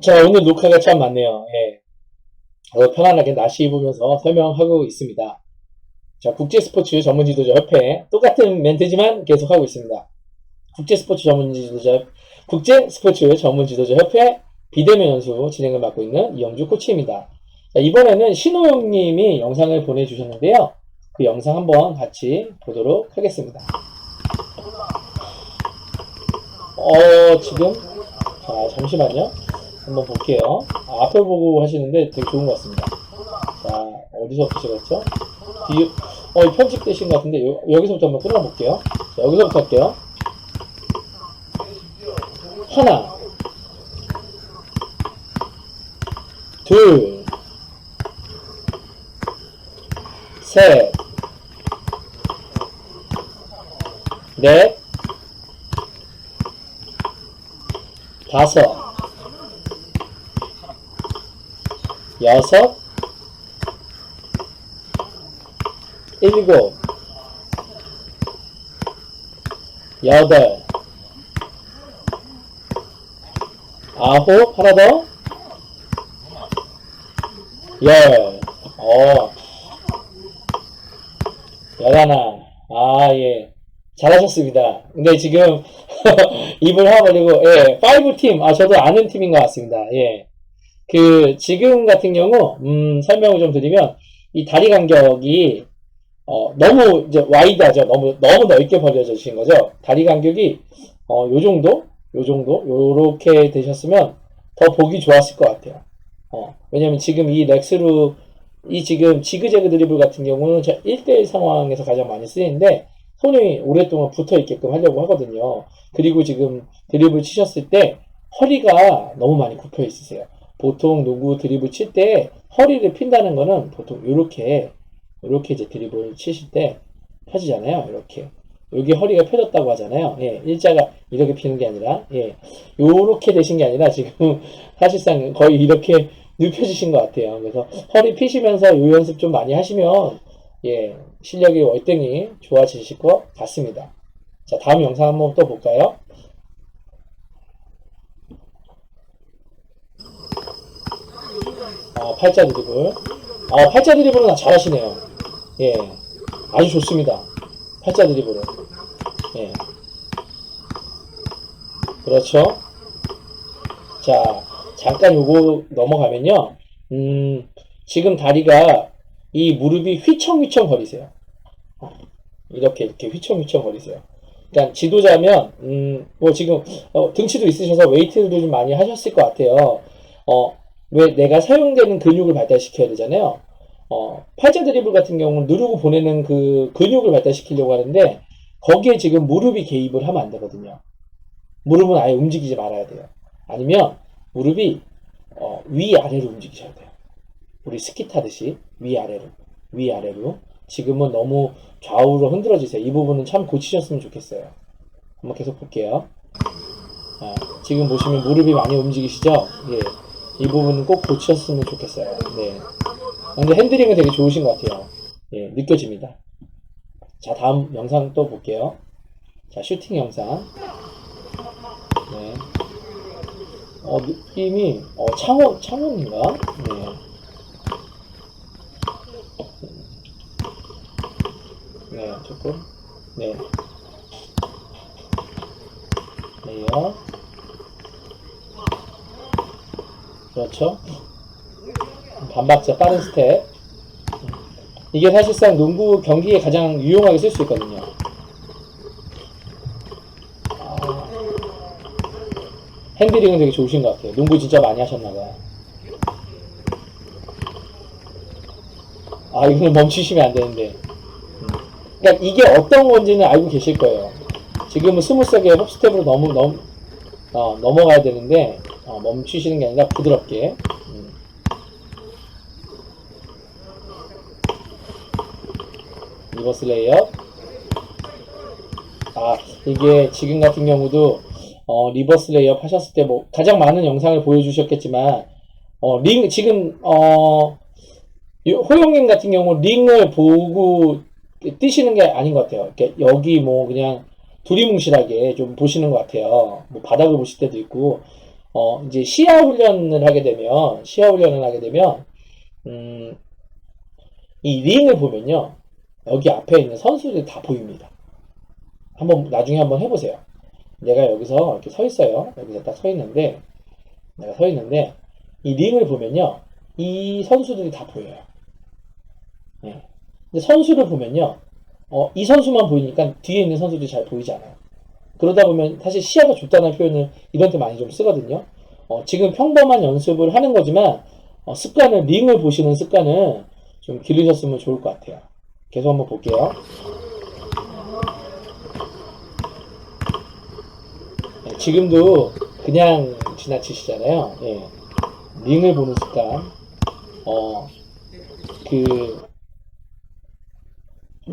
자, 오늘 녹화가 참 많네요. 예. 어, 편안하게 나시 입으면서 설명하고 있습니다. 자, 국제 스포츠 전문 지도자 협회. 똑같은 멘트지만 계속하고 있습니다. 국제 스포츠 전문 지도자, 국제 스포츠 전문 지도자 협회 비대면 연수 진행을 맡고 있는 이영주 코치입니다. 자, 이번에는 신호영 님이 영상을 보내 주셨는데요. 그 영상 한번 같이 보도록 하겠습니다. 어, 지금, 자, 잠시만요. 한번 볼게요. 아, 앞을 보고 하시는데 되게 좋은 것 같습니다. 자, 어디서부터 시작했죠? 뒤, 어, 이 편집 되신 것 같은데, 요, 여기서부터 한번 끊어볼게요. 자, 여기서부터 할게요. 하나, 둘, 셋, 넷, 다섯, 여섯, 일곱, 여덟, 아홉, 하나 더, 열, 어, 열하나, 아, 예. 잘하셨습니다. 근데 지금 입을 하버리고, 예, 파이브 팀, 아, 저도 아는 팀인 것 같습니다. 예. 그, 지금 같은 경우, 음, 설명을 좀 드리면, 이 다리 간격이, 어, 너무 이제 와이드하죠. 너무, 너무 넓게 벌려지신 거죠. 다리 간격이, 어, 요 정도? 요 정도? 요렇게 되셨으면 더 보기 좋았을 것 같아요. 어, 왜냐면 지금 이 렉스루, 이 지금 지그재그 드리블 같은 경우는 1대1 상황에서 가장 많이 쓰이는데, 손이 오랫동안 붙어 있게끔 하려고 하거든요. 그리고 지금 드리블 치셨을 때 허리가 너무 많이 굽혀 있으세요. 보통 농구 드리블 칠 때 허리를 핀다는 거는 보통 이렇게 이렇게 이제 드리블 치실 때 펴지잖아요. 이렇게 여기 허리가 펴졌다고 하잖아요. 예, 일자가 이렇게 피는 게 아니라 예, 요렇게 되신 게 아니라 지금 사실상 거의 이렇게 눕혀지신 것 같아요. 그래서 허리 피시면서 요 연습 좀 많이 하시면 예, 실력이 월등히 좋아지실 것 같습니다. 자, 다음 영상 한번 또 볼까요? 어, 팔자 드리블. 어, 팔자 드리블은 잘하시네요. 예, 아주 좋습니다. 팔자 드리블은. 예. 그렇죠. 자, 잠깐 요거 넘어가면요. 음, 지금 다리가 이 무릎이 휘청휘청 거리세요. 어, 이렇게 이렇게 휘청휘청 거리세요. 그러니까 지도자면 음, 뭐 지금 어, 등치도 있으셔서 웨이트도 좀 많이 하셨을 것 같아요. 어, 왜 내가 사용되는 근육을 발달시켜야 되잖아요. 어, 팔자 드리블 같은 경우는 누르고 보내는 그 근육을 발달시키려고 하는데 거기에 지금 무릎이 개입을 하면 안 되거든요. 무릎은 아예 움직이지 말아야 돼요. 아니면 무릎이 어, 위아래로 움직이셔야 돼요. 우리 스키 타듯이 위아래로 위아래로 지금은 너무 좌우로 흔들어지세요. 이 부분은 참 고치셨으면 좋겠어요. 한번 계속 볼게요. 아, 지금 보시면 무릎이 많이 움직이시죠? 예. 이 부분은 꼭 고치셨으면 좋겠어요. 네. 근데 핸들링은 되게 좋으신 것 같아요. 예, 느껴집니다. 자, 다음 영상 또 볼게요. 자, 슈팅 영상. 네. 어, 느낌이, 어, 창원, 창원인가? 네. 네, 조금. 네. 네요. 그렇죠. 반박자 빠른 스텝. 이게 사실상 농구 경기에 가장 유용하게 쓸 수 있거든요. 아, 핸들링은 되게 좋으신 것 같아요. 농구 진짜 많이 하셨나봐요. 아, 이거는 멈추시면 안 되는데. 음. 그러니까 이게 어떤 건지는 알고 계실 거예요. 지금은 스무스하게 흡스텝으로 너무 넘, 어, 넘어가야 되는데, 어, 멈추시는 게 아니라 부드럽게. 음. 리버스 레이업. 아, 이게 지금 같은 경우도, 어, 리버스 레이업 하셨을 때 뭐, 가장 많은 영상을 보여주셨겠지만, 어, 링, 지금, 어, 이 호영님 같은 경우 링을 보고 뛰시는 게 아닌 것 같아요. 이렇게 여기 뭐 그냥 두리뭉실하게 좀 보시는 것 같아요. 뭐 바닥을 보실 때도 있고, 어, 이제 시야 훈련을 하게 되면, 시야 훈련을 하게 되면, 음, 이 링을 보면요. 여기 앞에 있는 선수들이 다 보입니다. 한번, 나중에 한번 해보세요. 내가 여기서 이렇게 서 있어요. 여기서 딱 서 있는데, 내가 서 있는데, 이 링을 보면요. 이 선수들이 다 보여요. 네. 근데 선수를 보면요. 어, 이 선수만 보이니까 뒤에 있는 선수들이 잘 보이지 않아요. 그러다 보면 사실 시야가 좁다는 표현을 이런 때 많이 좀 쓰거든요. 어, 지금 평범한 연습을 하는 거지만 어, 습관을 링을 보시는 습관을 좀 기르셨으면 좋을 것 같아요. 계속 한번 볼게요. 네, 지금도 그냥 지나치시잖아요. 예. 링을 보는 습관. 어, 그,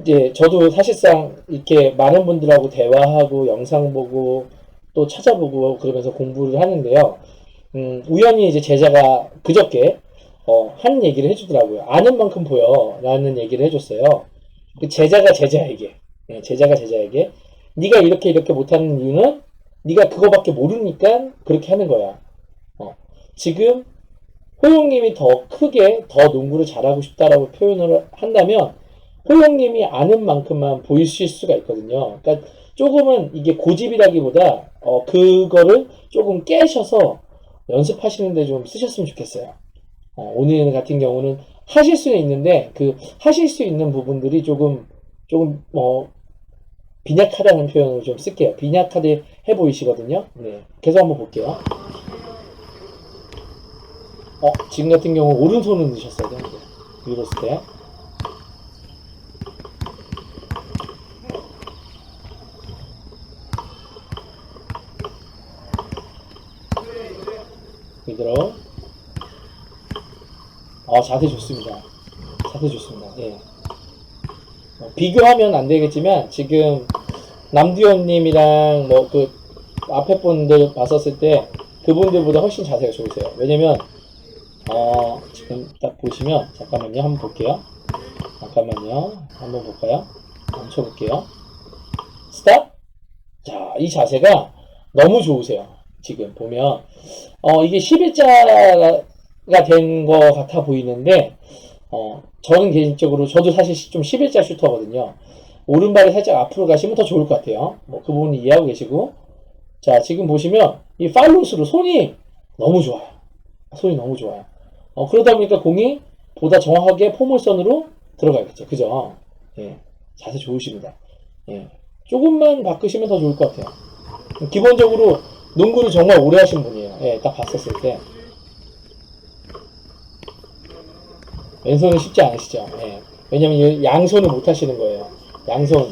이제 저도 사실상 이렇게 많은 분들하고 대화하고 영상 보고 또 찾아보고 그러면서 공부를 하는데요. 음, 우연히 이제 제자가 그저께 어, 한 얘기를 해주더라고요. 아는 만큼 보여 라는 얘기를 해줬어요. 그 제자가 제자에게 예, 제자가 제자에게 네가 이렇게 이렇게 못하는 이유는 네가 그거밖에 모르니까 그렇게 하는 거야. 어, 지금 호용님이 더 크게 더 농구를 잘하고 싶다라고 표현을 한다면 호용님이 아는 만큼만 보이실 수가 있거든요. 그러니까 조금은 이게 고집이라기보다 어, 그거를 조금 깨셔서 연습하시는데 좀 쓰셨으면 좋겠어요. 어, 오늘 같은 경우는 하실 수는 있는데 그 하실 수 있는 부분들이 조금 조금 뭐 빈약하다는 표현을 좀 쓸게요. 빈약하게 해 보이시거든요. 네, 계속 한번 볼게요. 어, 지금 같은 경우 오른손을 넣으셨어야 되는데 밀었을 때. 그대로. 어, 자세 좋습니다. 자세 좋습니다. 예. 어, 비교하면 안 되겠지만, 지금, 남두현님이랑 뭐, 그, 앞에 분들 봤었을 때, 그분들보다 훨씬 자세가 좋으세요. 왜냐면, 어, 지금 딱 보시면, 잠깐만요. 한번 볼게요. 잠깐만요. 한번 볼까요? 멈춰 볼게요. 스탑! 자, 이 자세가 너무 좋으세요. 지금 보면. 어, 이게 11자 가 된 것 같아 보이는데, 어, 저는 개인적으로, 저도 사실 좀 11자 슈터거든요. 오른발이 살짝 앞으로 가시면 더 좋을 것 같아요. 뭐, 그 부분 이해하고 계시고. 자, 지금 보시면, 이 팔로스로 손이 너무 좋아요. 손이 너무 좋아요. 어, 그러다 보니까 공이 보다 정확하게 포물선으로 들어가겠죠. 그죠? 예. 자세 좋으십니다. 예. 조금만 바꾸시면 더 좋을 것 같아요. 기본적으로 농구를 정말 오래 하신 분이에요. 예, 딱 봤었을 때. 왼손은 쉽지 않으시죠? 예. 왜냐면 이 양손을 못 하시는 거예요. 양손,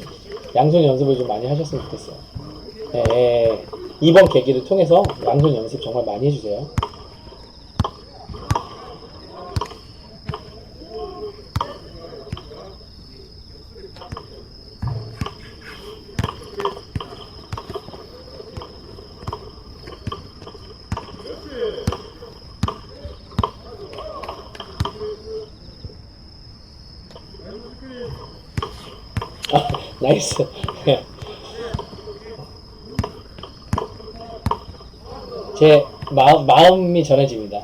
양손 연습을 좀 많이 하셨으면 좋겠어요. 예, 예. 이번 계기를 통해서 양손 연습 정말 많이 해주세요. 아, 나이스. 제 마음, 마음이 전해집니다.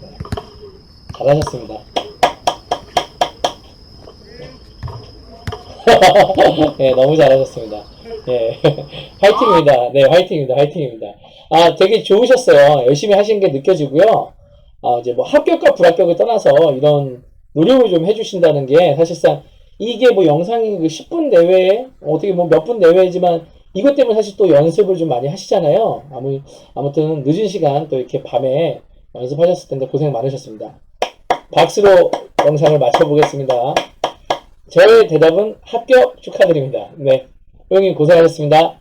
네. 잘하셨습니다. 네, 너무 잘하셨습니다. 예. 화이팅입니다. 네, 화이팅입니다. 화이팅입니다. 아, 되게 좋으셨어요. 열심히 하신 게 느껴지고요. 아, 이제 뭐 합격과 불합격을 떠나서 이런 노력을 좀 해주신다는 게 사실상 이게 뭐 영상이 그 10분 내외에 어떻게 뭐 몇 분 내외지만 이것 때문에 사실 또 연습을 좀 많이 하시잖아요. 아무, 아무튼 늦은 시간 또 이렇게 밤에 연습하셨을 텐데 고생 많으셨습니다. 박수로 영상을 마쳐보겠습니다. 저의 대답은 합격 축하드립니다. 네. 호영님 고생하셨습니다.